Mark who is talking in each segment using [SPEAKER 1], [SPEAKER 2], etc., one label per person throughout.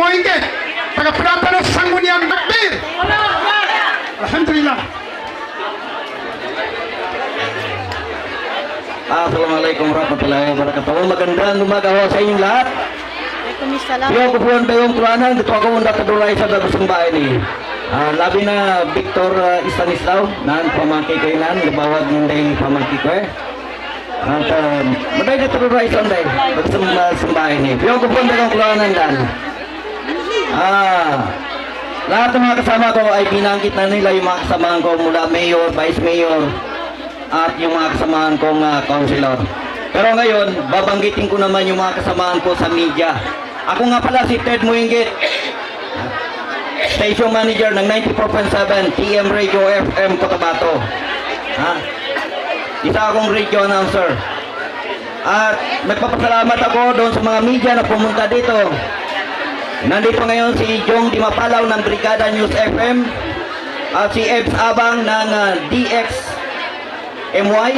[SPEAKER 1] Moinggit, taga Platanos, Sangguniang Takbir. Alhamdulillah.
[SPEAKER 2] Assalamualaikum warahmatullahi wabarakatuh. Magandang umaga ho sa inyong lahat. Po ang tayong kuranan, dito ako muna kadulay sa dabasang bahay ni. Ah, labi na Victor uh, Istanislaw, nan pamangki ko nan, gabawag ng day pamangki ko eh. At uh, maday na sa day, sa bahay ni. Yo ko po ang tayong kuranan dan. Ah, lahat ng mga kasama ko ay binanggit na nila yung mga kasamahan ko mula mayor, vice mayor, at yung mga kasamahan kong uh, councilor. Pero ngayon, babanggitin ko naman yung mga kasamahan ko sa media. Ako nga pala si Ted Muingit, station manager ng 94.7 TM Radio FM Cotabato. Ha? Isa akong radio announcer. At nagpapasalamat ako doon sa mga media na pumunta dito. Nandito ngayon si Jong Dimapalaw ng Brigada News FM at si Ebs Abang ng ah, DX MY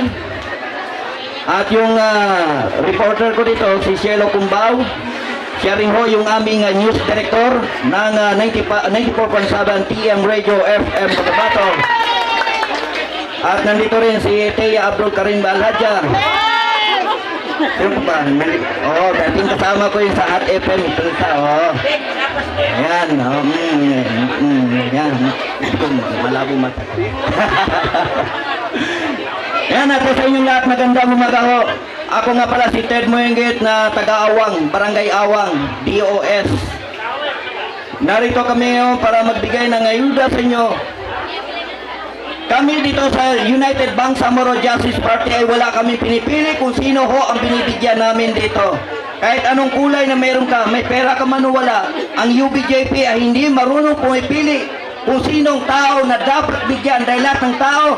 [SPEAKER 2] at yung ah, reporter ko dito si Cielo Cumbao. Siya rin ho yung aming ah, news director ng 90 pa- 94.7 TM Radio FM Cotabato at nandito rin si Teya Abdul Karim Balhadja Sino pa oh, dating kasama ko yung sa Hot FM. Ito isa, oo. Ayan, oh, mm, mm, mm, yan. Ito, malabo mata ko. Yan, at sa inyong lahat, magandang umaga ho. Ako nga pala si Ted Moyenggit na taga-Awang, Barangay Awang, DOS. Narito kami ngayon para magbigay ng ayuda sa inyo kami dito sa United Bank Samoro Justice Party ay wala kami pinipili kung sino ho ang binibigyan namin dito. Kahit anong kulay na meron ka, may pera ka man o wala, ang UBJP ay hindi marunong pumipili kung sinong tao na dapat bigyan dahil lahat ng tao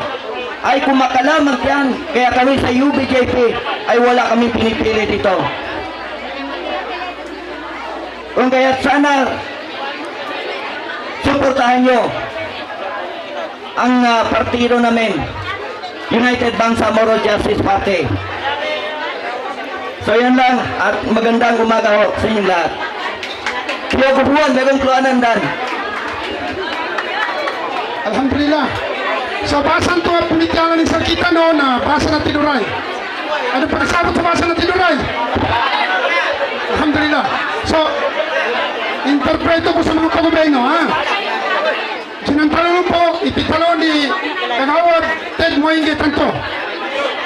[SPEAKER 2] ay kumakalamang yan. Kaya kami sa UBJP ay wala kami pinipili dito. Kung kaya sana suportahan nyo ang ah, partido namin, United Bangsamoro Justice Party. So yan lang, at magandang umaga ho sa inyong lahat. Yo kupuan, bagong kluanan dan.
[SPEAKER 1] Alhamdulillah. So, basan to ang pumityanan ng Sarkita no na basa na tinuray. Ano pa kasama sa basa na tinuray? Alhamdulillah. So, interpreto ko sa mga kagoberno, ha? Sinantalo po, ipitalo ni Kagawad Ted Moinge Tanto.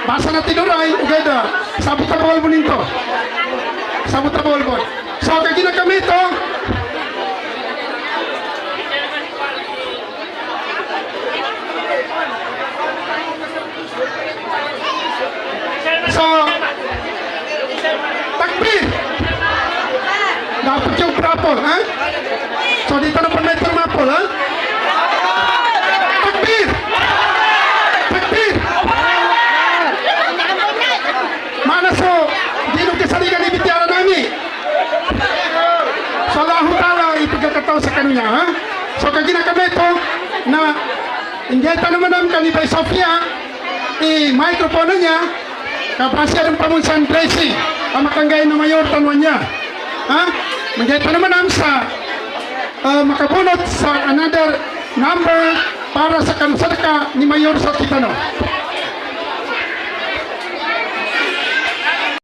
[SPEAKER 1] Basa na tinuray, ugeda, sabot na bawal mo ninto. Bawal mo. So, kaya ginagamit to, So, takbir! Dapat yung prapol, ha? So, dito na pa may termapol, ha? Ipagkakataw sa kanya, ha? So, kagina kami ito na hindi naman namin kani by Sofia, i-microphone niya, kapasya ng pamunsan blessing, ang makanggay na mayor tanwan niya. Ha? Mangyay pa naman namin sa uh, makabunot sa another number para sa kansadaka ni Mayor sa Kitano.